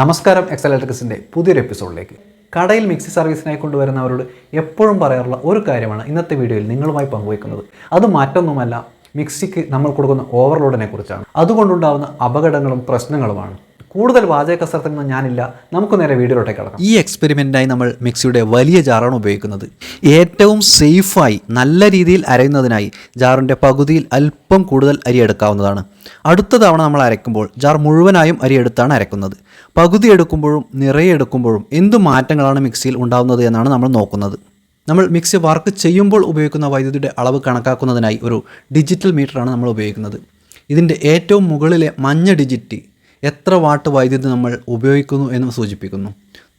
നമസ്കാരം എക്സൽ ഇലക്ട്രിക്സിന്റെ പുതിയൊരു എപ്പിസോഡിലേക്ക്. കടയിൽ മിക്സി സർവീസിനായി കൊണ്ടുവരുന്നവരോട് എപ്പോഴും പറയാറുള്ള ഒരു കാര്യമാണ് ഇന്നത്തെ വീഡിയോയിൽ നിങ്ങളുമായി പങ്കുവയ്ക്കുന്നത്. അത് മറ്റൊന്നുമല്ല മിക്സിക്ക് നമ്മൾ കൊടുക്കുന്ന ഓവർലോഡിനെ കുറിച്ചാണ്. അതുകൊണ്ടുണ്ടാകുന്ന അപകടങ്ങളും പ്രശ്നങ്ങളുമാണ്. കൂടുതൽ വാചക കസരത്തൊന്നും ഞാനില്ല. നമുക്ക് നേരെ വീഡിയോയിലോട്ടേ കിടക്കാം. ഈ എക്സ്പെരിമെന്റായി നമ്മൾ മിക്സിയുടെ വലിയ ജാറാണ് ഉപയോഗിക്കുന്നത്. ഏറ്റവും സേഫായി നല്ല രീതിയിൽ അരയുന്നതിനായി ജാറിന്റെ പകുതിയിൽ അല്പം കൂടുതൽ അരി എടുക്കാവുന്നതാണ്. അടുത്ത തവണ നമ്മൾ അരയ്ക്കുമ്പോൾ ജാർ മുഴുവനായും അരി എടുത്താണ് അരക്കുന്നത്. പകുതി എടുക്കുമ്പോഴും നിറയെ എടുക്കുമ്പോഴും എന്ത് മാറ്റങ്ങളാണ് മിക്സിയിൽ ഉണ്ടാകുന്നത് എന്നാണ് നമ്മൾ നോക്കുന്നത്. നമ്മൾ മിക്സി വർക്ക് ചെയ്യുമ്പോൾ ഉപയോഗിക്കുന്ന വൈദ്യുതിയുടെ അളവ് കണക്കാക്കുന്നതിനായി ഒരു ഡിജിറ്റൽ മീറ്ററാണ് നമ്മൾ ഉപയോഗിക്കുന്നത്. ഇതിന്റെ ഏറ്റവും മുകളിലെ മഞ്ഞ ഡിജിറ്റ് എത്ര വാട്ട് വൈദ്യുതി നമ്മൾ ഉപയോഗിക്കുന്നു എന്ന് സൂചിപ്പിക്കുന്നു.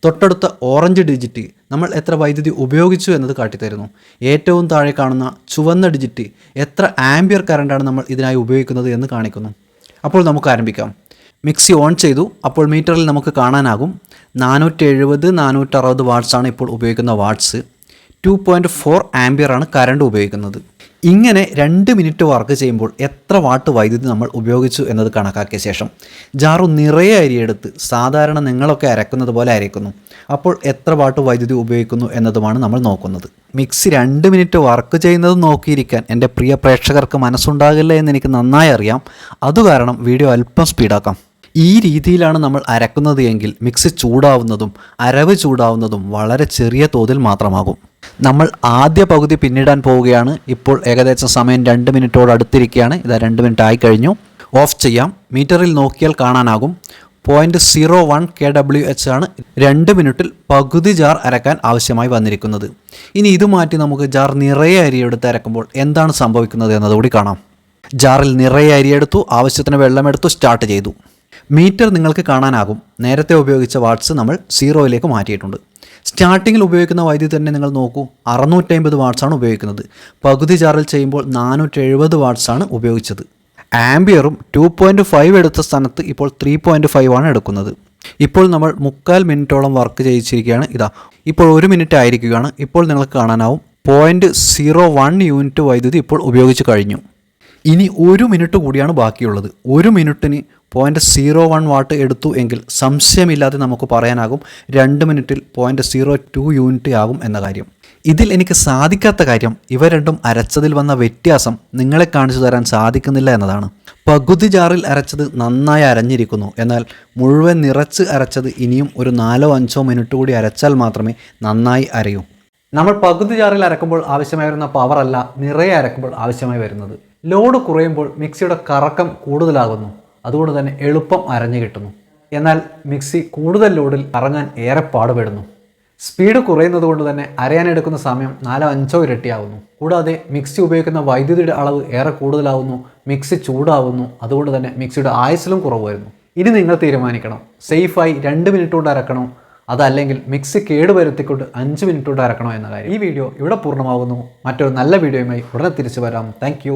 തൊട്ടടുത്ത ഓറഞ്ച് ഡിജിറ്റ് നമ്മൾ എത്ര വൈദ്യുതി ഉപയോഗിച്ചു എന്നത് കാട്ടിത്തരുന്നു. ഏറ്റവും താഴെ കാണുന്ന ചുവന്ന ഡിജിറ്റ് എത്ര ആംബിയർ കറണ്ടാണ് നമ്മൾ ഇതിനായി ഉപയോഗിക്കുന്നത് എന്ന് കാണിക്കുന്നു. അപ്പോൾ നമുക്ക് ആരംഭിക്കാം. മിക്സി ഓൺ ചെയ്തു. അപ്പോൾ മീറ്ററിൽ നമുക്ക് കാണാനാകും. നാനൂറ്റി എഴുപത് നാനൂറ്ററുപത് വാട്ട്സാണ് ഇപ്പോൾ ഉപയോഗിക്കുന്ന വാട്ട്സ്. ടു പോയിന്റ് ഫോർ ആംബിയറാണ് കറണ്ട് ഉപയോഗിക്കുന്നത്. ഇങ്ങനെ രണ്ട് മിനിറ്റ് വർക്ക് ചെയ്യുമ്പോൾ എത്ര വാട്ട് വൈദ്യുതി നമ്മൾ ഉപയോഗിച്ചു എന്നത് കണക്കാക്കിയ ശേഷം ജാറു നിറയെ അരിയെടുത്ത് സാധാരണ നിങ്ങളൊക്കെ അരക്കുന്നത് പോലെ അരയ്ക്കുന്നു. അപ്പോൾ എത്ര വാട്ട് വൈദ്യുതി ഉപയോഗിക്കുന്നു എന്നതുമാണ് നമ്മൾ നോക്കുന്നത്. മിക്സി രണ്ട് മിനിറ്റ് വർക്ക് ചെയ്യുന്നത് നോക്കിയിരിക്കാൻ എന്റെ പ്രിയ പ്രേക്ഷകർക്ക് മനസ്സുണ്ടാകില്ല എന്ന് എനിക്ക് നന്നായി അറിയാം. അതുകാരണം വീഡിയോ അല്പം സ്പീഡാക്കാം ഈ രീതിയിലാണ് നമ്മൾ അരക്കുന്നത് എങ്കിൽ മിക്സി ചൂടാവുന്നതും അരവ് ചൂടാവുന്നതും വളരെ ചെറിയ തോതിൽ മാത്രമാകും. നമ്മൾ ആദ്യ പകുതി പിന്നിടാൻ പോവുകയാണ്. ഇപ്പോൾ ഏകദേശം സമയം രണ്ട് മിനിറ്റോട് അടുത്തിരിക്കുകയാണ്. ഇതാ രണ്ട് മിനിറ്റ് ആയി കഴിഞ്ഞു. ഓഫ് ചെയ്യാം. മീറ്ററിൽ നോക്കിയാൽ കാണാനാകും. Point zero one K W H ആണ് രണ്ട് മിനിറ്റിൽ പകുതി ജാർ അരക്കാൻ ആവശ്യമായി വന്നിരിക്കുന്നത്. ഇനി ഇത് മാറ്റി നമുക്ക് ജാർ നിറയെ അരി എടുത്ത് അരക്കുമ്പോൾ എന്താണ് സംഭവിക്കുന്നത് എന്നതുകൂടി കാണാം. ജാറിൽ നിറയെ അരിയെടുത്തു ആവശ്യത്തിന് വെള്ളമെടുത്തു സ്റ്റാർട്ട് ചെയ്തു. മീറ്റർ നിങ്ങൾക്ക് കാണാനാകും. നേരത്തെ ഉപയോഗിച്ച വാട്ട്സ് നമ്മൾ സീറോയിലേക്ക് മാറ്റിയിട്ടുണ്ട്. സ്റ്റാർട്ടിങ്ങിൽ ഉപയോഗിക്കുന്ന വൈദ്യുതി തന്നെ നിങ്ങൾ നോക്കൂ. അറുന്നൂറ്റമ്പത് വാട്ട്സാണ് ഉപയോഗിക്കുന്നത്. പകുതി ചാർജിൽ ചെയ്യുമ്പോൾ നാനൂറ്റി എഴുപത് വാട്ട്സാണ് ഉപയോഗിച്ചത്. ആംബിയറും ടു പോയിന്റ് ഫൈവ് എടുത്ത സ്ഥാനത്ത് ഇപ്പോൾ ത്രീ പോയിന്റ് ഫൈവ് ആണ് എടുക്കുന്നത്. ഇപ്പോൾ നമ്മൾ മുക്കാൽ മിനിറ്റോളം വർക്ക് ചെയ്യിച്ചിരിക്കുകയാണ്. ഇതാ ഇപ്പോൾ ഒരു മിനിറ്റ് ആയിരിക്കുകയാണ്. ഇപ്പോൾ നിങ്ങൾക്ക് കാണാനാവും. പോയിന്റ് സീറോ വൺ യൂണിറ്റ് വൈദ്യുതി ഇപ്പോൾ ഉപയോഗിച്ച് കഴിഞ്ഞു. ഇനി ഒരു മിനിറ്റ് കൂടിയാണ് ബാക്കിയുള്ളത്. ഒരു മിനിറ്റിന് പോയിന്റ് സീറോ വൺ വാട്ട് എടുത്തു എങ്കിൽ സംശയമില്ലാതെ നമുക്ക് പറയാനാകും. രണ്ട് മിനിറ്റിൽ പോയിന്റ് സീറോ ടു യൂണിറ്റ് ആകും എന്ന കാര്യം. ഇതിൽ എനിക്ക് സാധിക്കാത്ത കാര്യം ഇവ രണ്ടും അരച്ചതിൽ വന്ന വ്യത്യാസം നിങ്ങളെ കാണിച്ചു തരാൻ സാധിക്കുന്നില്ല എന്നതാണ്. പകുതി ജാറിൽ അരച്ചത് നന്നായി അരഞ്ഞിരിക്കുന്നു. എന്നാൽ മുഴുവൻ നിറച്ച് അരച്ചത് ഇനിയും ഒരു നാലോ അഞ്ചോ മിനിറ്റ് കൂടി അരച്ചാൽ മാത്രമേ നന്നായി അരയൂ. നമ്മൾ പകുതി ജാറിൽ അരക്കുമ്പോൾ ആവശ്യമായി വരുന്ന പവർ അല്ല നിറയെ അരക്കുമ്പോൾ ആവശ്യമായി വരുന്നത്. ലോഡ് കുറയുമ്പോൾ മിക്സിയുടെ കറക്കം കൂടുതലാകുന്നു. അതുകൊണ്ട് തന്നെ എളുപ്പം അരഞ്ഞു കിട്ടുന്നു. എന്നാൽ മിക്സി കൂടുതൽ ലോഡിൽ അറങ്ങാൻ ഏറെ പാടുപെടുന്നു. സ്പീഡ് കുറയുന്നത് കൊണ്ട് തന്നെ അരയാനെടുക്കുന്ന സമയം നാലോ അഞ്ചോ ഇരട്ടിയാവുന്നു. കൂടാതെ മിക്സി ഉപയോഗിക്കുന്ന വൈദ്യുതിയുടെ അളവ് ഏറെ കൂടുതലാവുന്നു മിക്സി ചൂടാവുന്നു അതുകൊണ്ട് തന്നെ മിക്സിയുടെ ആയുസിലും കുറവ് വരുന്നു. ഇനി നിങ്ങൾ തീരുമാനിക്കണം. സേഫായി രണ്ട് മിനിറ്റ് കൊണ്ട് അരക്കണോ? അതല്ലെങ്കിൽ മിക്സി കേടുവരുത്തിക്കൊണ്ട് അഞ്ച് മിനിറ്റ് കൊണ്ട് അരക്കണോ എന്ന കാര്യം. ഈ വീഡിയോ ഇവിടെ പൂർണമാകുന്നു. മറ്റൊരു നല്ല വീഡിയോയുമായി ഉടനെ തിരിച്ചു വരാം. താങ്ക്